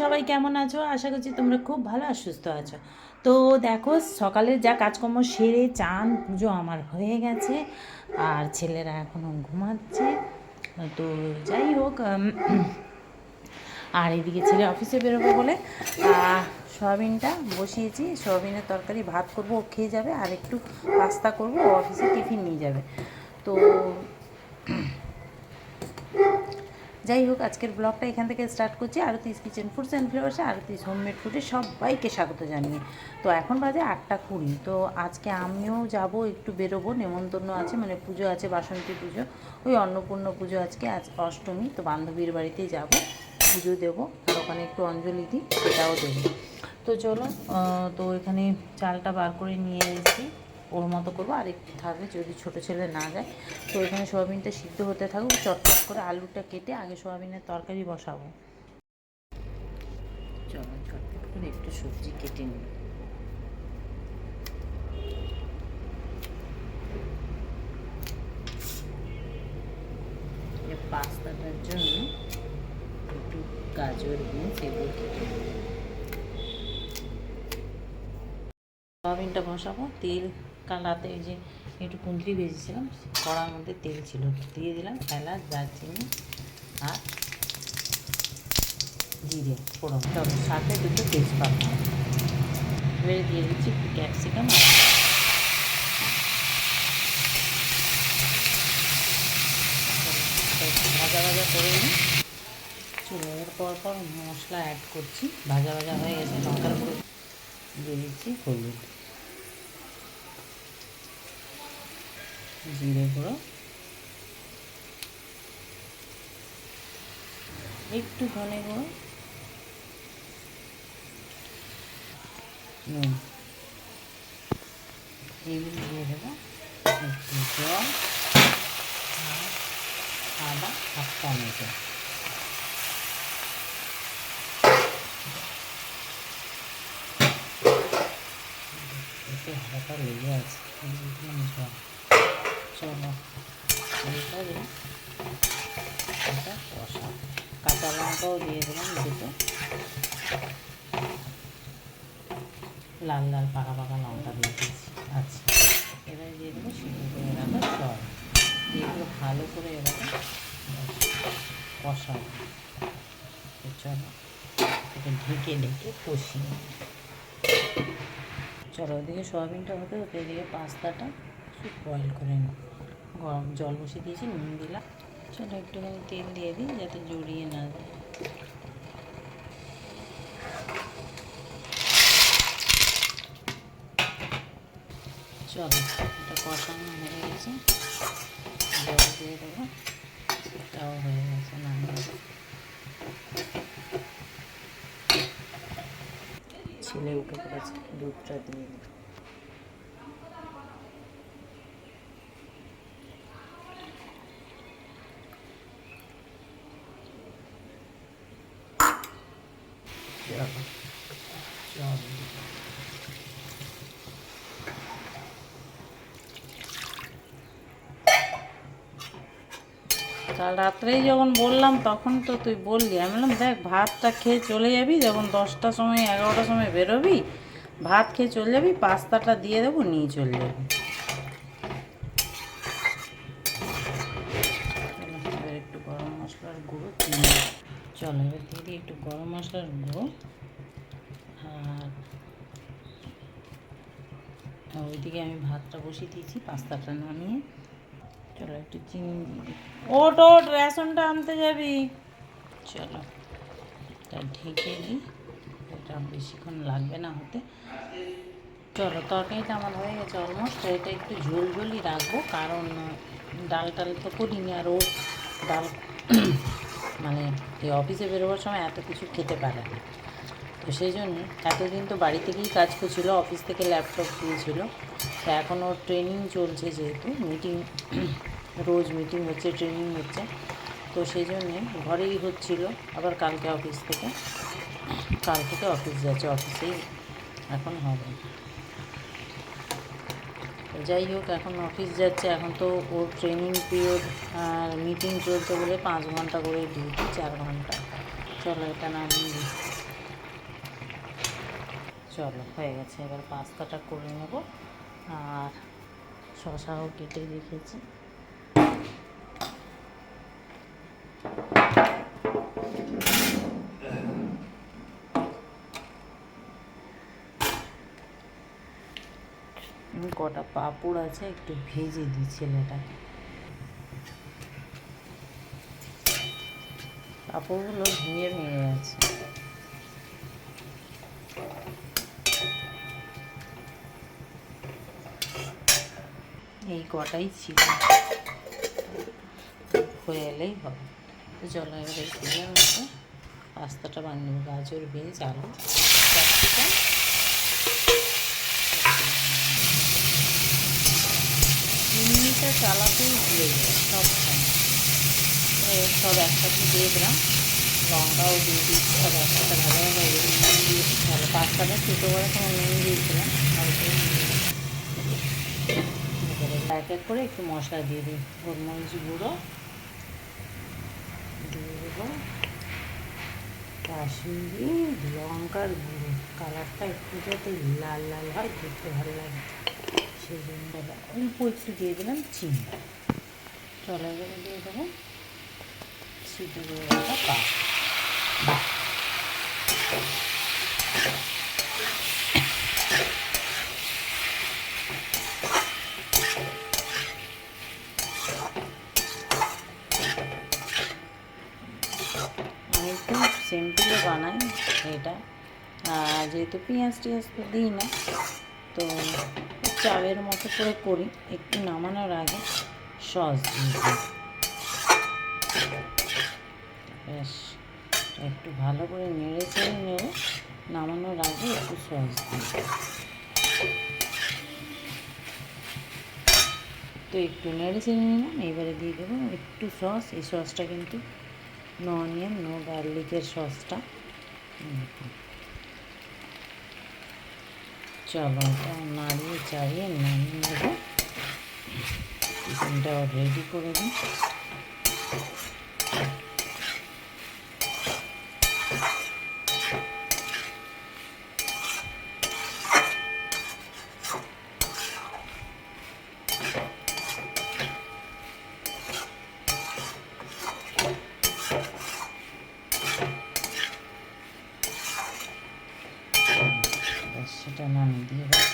সবাই কেমন আছো? আশা করছি তোমরা খুব ভালো আর সুস্থ আছো। তো দেখো সকালের যা কাজকর্ম সেরে চান পুজো আমার হয়ে গেছে আর ছেলেরা এখনও ঘুমাচ্ছে। তো যাই হোক আর এদিকে ছেলে অফিসে বেরোবো বলে। সয়াবিনটা বসিয়েছি, সয়াবিনের তরকারি ভাত করব, ও খেয়ে যাবে আর একটু পাস্তা করব অফিসে টিফিন নিয়ে যাবে। তো যাই হোক, আজকের ব্লগটা এখান থেকে স্টার্ট করছি। আরতিস কিচেন ফুডস অ্যান্ড ফ্লেভার্সে আরতিস হোমমেড ফুডে সবাইকে স্বাগত জানিয়ে। তো এখন বাজে আটটা কুড়ি। তো আজকে আমিও যাব, একটু বেরোবো। নেমন্তন্ন আছে মানে পুজো আছে, বাসন্তী পুজো। ওই অন্নপূর্ণ পুজো আজকে, আজ অষ্টমী। তো বান্ধবীর বাড়িতেই যাব, পুজো দেবো। আর ওখানে একটু অঞ্জলি দিই, সেটাও দেবো। তো চলো তো এখানে চালটা বার করে নিয়ে এসেছি। ওর মতো করব। আর একটু থাকবে যদি ছোটো ছেলে না যায়। তো এখানে সোয়াবিনটা সিদ্ধ হতে থাকুক চটচট করে আলুটা কেটে আগে সোয়াবিনের তরকারি বসাবো। করে একটু সবজি কেটে নিই। পাস্তাটার জন্য একটু গাজর, বিনস এগুলো কেটে বসাবো, তেল কাল রাতে ওই যে একটু কুঁদরি ভেজেছিলাম, কড়ার মধ্যে তেল ছিল। দিয়ে দিলাম, এলাচ, দারচিনি আর জিরে, ফোড়ন। সাথে দুটো তেজপাতা। এবারে দিয়ে দিচ্ছি একটু ক্যাপসিকাম আর ভাজা ভাজা করে নিই। চলো এর পর পর মশলা অ্যাড করছি। ভাজা ভাজা হয়ে গেছে, লঙ্কার গুঁড়ো দিয়ে দিচ্ছি, হলুদ। জিরে গুঁড়ো। একটু ধনে গুঁড়ো। নুন। এগুলো দিয়ে দেবো একটু জল আদা হাফ টমেটো। হালকা লেগে আছে। এইগুলো জল চলো এইবারে এটা কষা কাঁচা লঙ্কাও দিয়ে দিলাম দুটো লাল লাল পাকা পাকা লঙ্কা দিয়ে দিয়েছি আচ্ছা এবারে দিয়ে দেবো সিদ্ধ করে রাখা জল এগুলো ভালো করে এবারে কষাবো তো চলো এটা ঢেকে ঢেকে কষিয়ে চলো ওদিকে সয়াবিনটা হতে হতে এদিকে পাস্তাটা একটু বয়েল করে নিই গরম জল বসিয়ে দিয়েছি, নুন দিলাম। চলো একটুখানি তেল দিয়ে দিই, যাতে জড়িয়ে না যায়। চলো, এটা কষানো হয়ে গেছে। জল দিয়ে দেবো। এটাও হয়ে গেছে নামিয়ে। ছেলে উঠে পড়েছে, দুধটা দিয়ে দিই চলো চলো কাল রাত্রেই যখন বললাম, তখন তো তুই বললি। আমি বললাম, দেখ, ভাতটা খেয়ে চলে যাবি, যখন দশটার সময়, এগারোটার সময় বেরোবি, ভাত খেয়ে চলে যাবি, পাস্তাটা দিয়ে দেবো, নিয়ে চলে যাবি। একটু গরম মশলার গুঁড়ো চলো, এবার দিয়ে একটু গরম মশলার গুঁড়ো। আর ওইদিকে আমি ভাতটা বসিয়ে দিয়েছি, পাস্তাটা নামিয়ে। চলো একটু চিনি দিয়ে ওট ওট রেশনটা আনতে যাবি। চলো তা ঢেকে দিই। এটা বেশিক্ষণ লাগবে না হতে। চলো, তরকারিটা আমার হয়ে গেছে অলমোস্ট এটা একটু ঝোল ঝোলই রাখব, কারণ ডাল টাল তো করিনি আর ও ডাল মানে এই অফিসে বেরোবার সময় এত কিছু খেতে পারে না। তো সেই জন্য এতদিন তো বাড়ি থেকেই কাজ করছিল অফিস থেকে ল্যাপটপ দিয়েছিল তো এখন ওর ট্রেনিং চলছে যেহেতু মিটিং রোজ মিটিং হচ্ছে ট্রেনিং হচ্ছে। তো সেই জন্যে ঘরেই হচ্ছিল, আবার কালকে অফিস থেকে। কাল থেকে অফিস যাচ্ছে অফিসেই এখন হবে। যাই হোক, এখন অফিস যাচ্ছে, এখন তো ওর ট্রেনিং পিরিয়ড আর মিটিং চলছে বলে পাঁচ ঘণ্টা করে ডিউটি চার ঘণ্টা। চলো, এটা দিই। চলো, হয়ে গেছে, এবার পাস্তাটা করে নেব। আর শশাও কেটে রেখেছি। কটা পাঁপড় আছে একটু ভেজে দিই ছেলেটাকে। পাঁপড়গুলো ভেঙে ভেঙে আছে কটাই ছিল? হয়ে এলেই হবে। তো চলো এবার এই পাস্তাটা বানিয়ে গাজর, বেজ, আলু চিমনিটা চালাতেই ভুলে যায় সব সব একসাথে দিয়ে দিলাম। লঙ্কাও দিয়ে দিচ্ছি সব একসাথে ভালো হয়ে নুন দিয়ে ভালো। পাস্তাটা ছোটো করে কোনো নুন দিয়েছিলাম। এবারে এক এক করে একটু মশলা দিয়ে দিই। গোলমরিচ গুঁড়ো, দিয়ে দেবো কাশ্মীরি লঙ্কার গুঁড়ো। কালারটা একটু যাতে লাল লাল হয়, দেখতে ভালো লাগে। সেই জন্য অল্প একটু দিয়ে দিলাম চিনি। চলে গেলে দিয়ে দেবো সিটি দিয়ে রাখা পাস্তা আমি একটু সিম্পলে বানাই এটা। যেহেতু পেঁয়াজ টিয়াজ তো দিই না, তো চালের মতো করে করি, একটু নামানোর আগে সস দিয়ে দিই। বেশ একটু ভালো করে নেড়ে চেড়ে নেব নামানোর আগে একটু সস দিই। তো একটু নেড়ে চেড়ে নিলাম, এবারে দিয়ে দেবো একটু সস, এই সসটা কিন্তু নো অনিয়ন নো গার্লিকের সসটা চলো নাড়িয়ে চাড়িয়ে নামিয়ে নেব। চিকেনটাও রেডি করে দিই ব্যাস সেটা নামিয়ে দিয়ে দাও।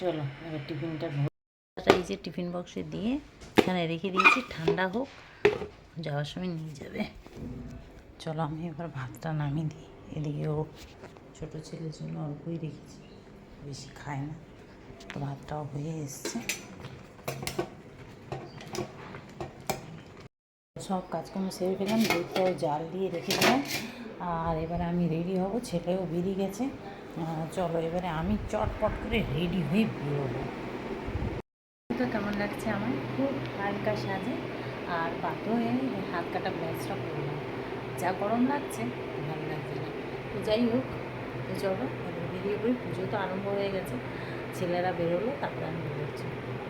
চলো, এবার টিফিনটা ভরে এই যে টিফিন বক্সে দিয়ে এখানে রেখে দিয়েছি, ঠান্ডা হোক, যাওয়ার সময় নিয়ে যাবে। চলো, আমি এবার ভাতটা নামিয়ে দিই। এদিকে ও ছোটো ছেলের জন্য অল্পই রেখেছি, বেশি খায় না। ভাতটাও হয়ে এসছে। সব কাজকর্ম সেরে ফেলাম দুধটাও জাল দিয়ে রেখে দিলাম। আর এবারে আমি রেডি হব, ছেলেও বেরিয়ে গেছে। চলো এবারে আমি চটপট করে রেডি হয়ে বেরোবো। তো কেমন লাগছে আমার? খুব হালকা সাজে আর পাথরে হাত কাটা ব্লাউজটা পরলাম। যা গরম লাগছে ভালো লাগছে না। তো যাই হোক তো চলো বেরিয়ে পড়ি। পুজো তো আরম্ভ হয়ে গেছে ছেলেরা বেরোলো তারপরে আমি বেরোচ্ছি।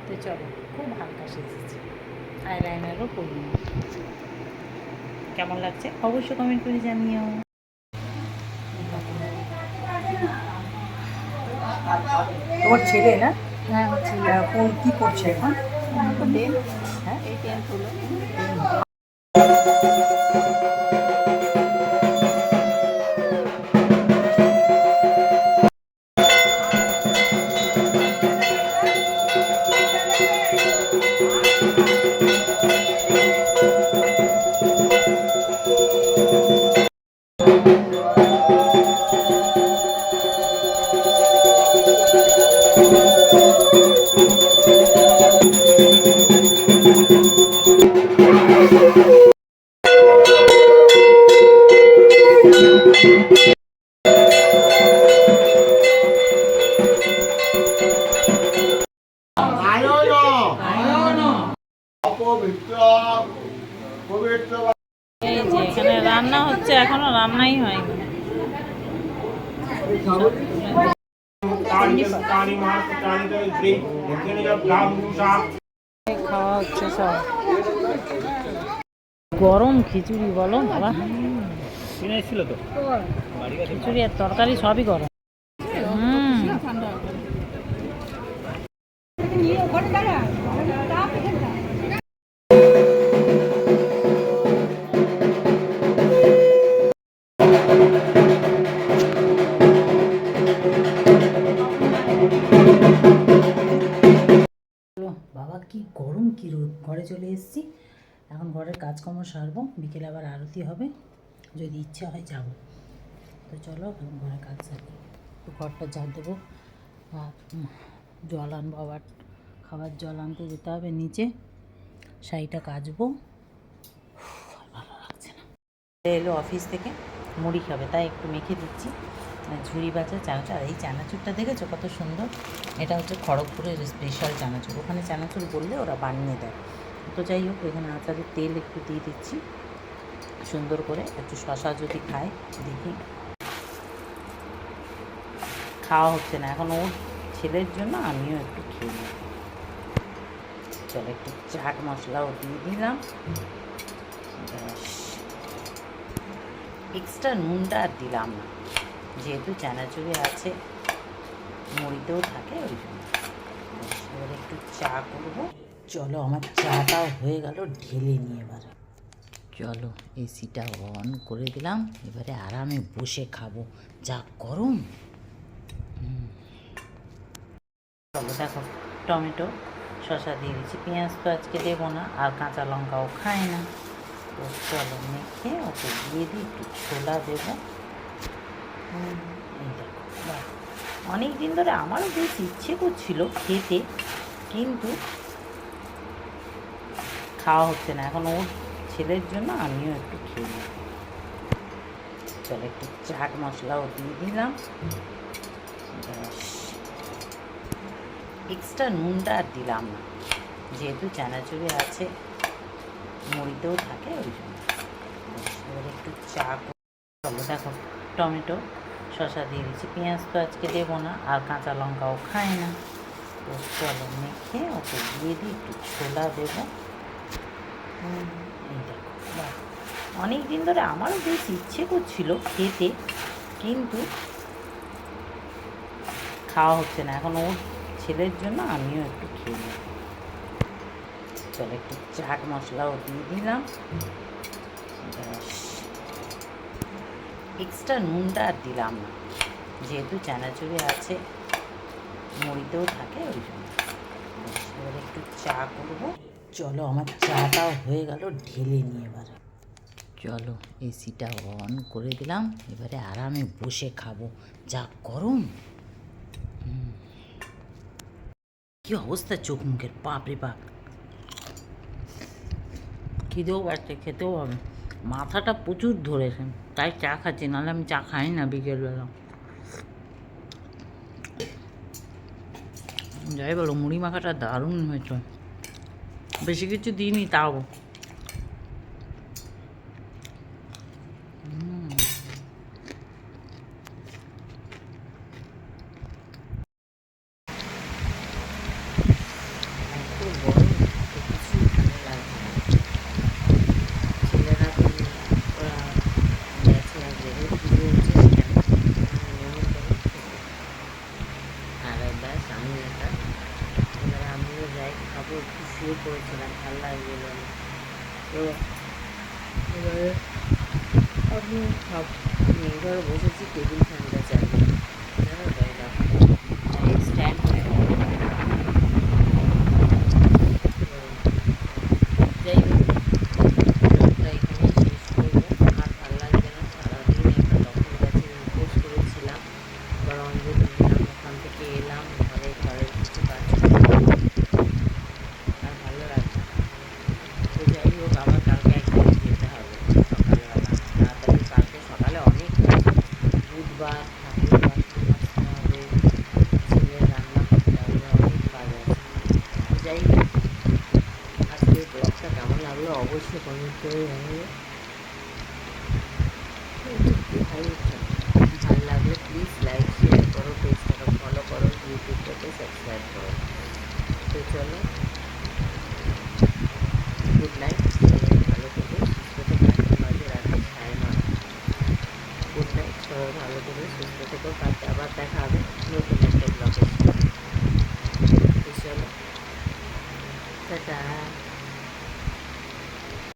তো চলো খুব হালকা সেজেছি আইলাইনারও করি কেমন লাগছে? অবশ্যই কমেন্ট করে জানিও। তোমার ছেলে না? হ্যাঁ কোন কি করছে এখন? হ্যাঁ? এই টেন্ট হলো রান্না হচ্ছে এখনও রান্নাই হয়নি খাওয়া হচ্ছে সব গরম খিচুড়ি বলো বাবা। ছিল তো? খিচুড়ি আর তরকারি সবই গরম। বাবা কি গরম কি রোদ। ঘরে চলে এসেছি। এখন ঘরের কাজকর্ম সারবো। বিকেলে আবার আরতি হবে। যদি ইচ্ছা হয় যাব। তো চলো, এখন ঘরে কাজ সারি তো ঘরটা ঝাড় দেবো। আর জল আনব, আবার খাবার জল আনতে যেতে হবে নিচে। শাড়িটা কাচবো। ভালো লাগছে না। এলো অফিস থেকে। মুড়ি খাবে, তাই একটু মেখে দিচ্ছি। ঝুড়ি বাজা চানাচুর। আর এই চানাচুরটা দেখেছ কত সুন্দর? এটা হচ্ছে খড়গপুরের স্পেশাল চানাচুর। ওখানে চানাচুর বললে ওরা বানিয়ে দেয়। তো যাই হোক, এখানে আচারের তেল একটু দিয়ে দিচ্ছি। সুন্দর করে একটু শশা যদি খায়, দেখি। খাওয়া হচ্ছে না। এখন ওর ছেলের জন্য আমিও একটু খেয়ে নিই। চলো, একটু চাট মশলাও দিয়ে দিলাম। এক্সট্রা নুনটা আর দিলাম না। যেহেতু চানাচুরি আছে, মুড়িতেও থাকে, ওই জন্য। একটু চা করব। চলো, আমার চাটাও হয়ে গেল, ঢেলে নিয়ে এবার। চলো এসিটা অন করে দিলাম। এবারে আরামে বসে খাব। যা গরম। চলো, দেখো, টমেটো, শসা দিয়ে দিচ্ছি পেঁয়াজ তো আজকে দেবো না, আর কাঁচা লঙ্কাও খায় না। তো চলো, মেখে ওকে দিয়ে দিই, একটু ছোলা দেবো। অনেক দিন ধরে আমারও বেশ ইচ্ছে করছিল খেতে, কিন্তু খাওয়া হচ্ছে না। এখন ওর ছেলের জন্য আমিও একটু খেয়ে নিই। চলো একটু চাট মশলাও দিয়ে দিলাম। এক্সট্রা নুনটা আর দিলাম না। যেহেতু চানাচুরি আছে, মুড়িতেও থাকে, ওই জন্য। এবার একটু চা কর- চলো দেখো, টমেটো, শসা দিয়ে দিচ্ছি পেঁয়াজ তো আজকে দেবো না, আর কাঁচা লঙ্কাও খায় না। তো চলো মেখে ওকে দিয়ে দিই, একটু ছোলা দেবো। বাহ। অনেক দিন ধরে আমারও বেশ ইচ্ছে করছিল খেতে, কিন্তু খাওয়া হচ্ছে না। এখন ওর ছেলের জন্য আমিও একটু খেয়ে নিই চলো একটু চাট মশলাও দিয়ে দিলাম। এক্সট্রা নুনটা আর দিলাম না। যেহেতু চানাচুরি আছে, মুড়িতেও থাকে, ওই জন্য। একটু চা করব। চলো, আমার চাটাও হয়ে গেল, ঢেলে নিয়ে এবার। চলো, এসিটা অন করে দিলাম, এবারে আরামে বসে খাব। যা গরম। কি অবস্থা চোখ মুখের? বাপরে বাপ। খিদেও পাচ্ছে, খেতেও হবে। মাথাটা প্রচুর ধরেছে, তাই চা খাচ্ছি, নাহলে আমি চা খাই না বিকেলবেলা। যাই বলো, মুড়ি মাখাটা দারুণ হয়েছে। বেশি কিছু দিইনি তাও হুম। এত গরম তো কিছুই ভালো লাগছে না। ছেলেরা তো ওরা গেছে আজকে পুজো হচ্ছে সেখানে নেমন্তন্ন খেতে। আর ব্যাস আমি একা এবারে আমিও যাই খাব একটু শুয়ে পড়েছিলাম ভালো লাগছিল না তো এবারে আমিও খাব আমি এবার বসেছি টেবিল ফ্যানটা চালিয়ে জানো Bye.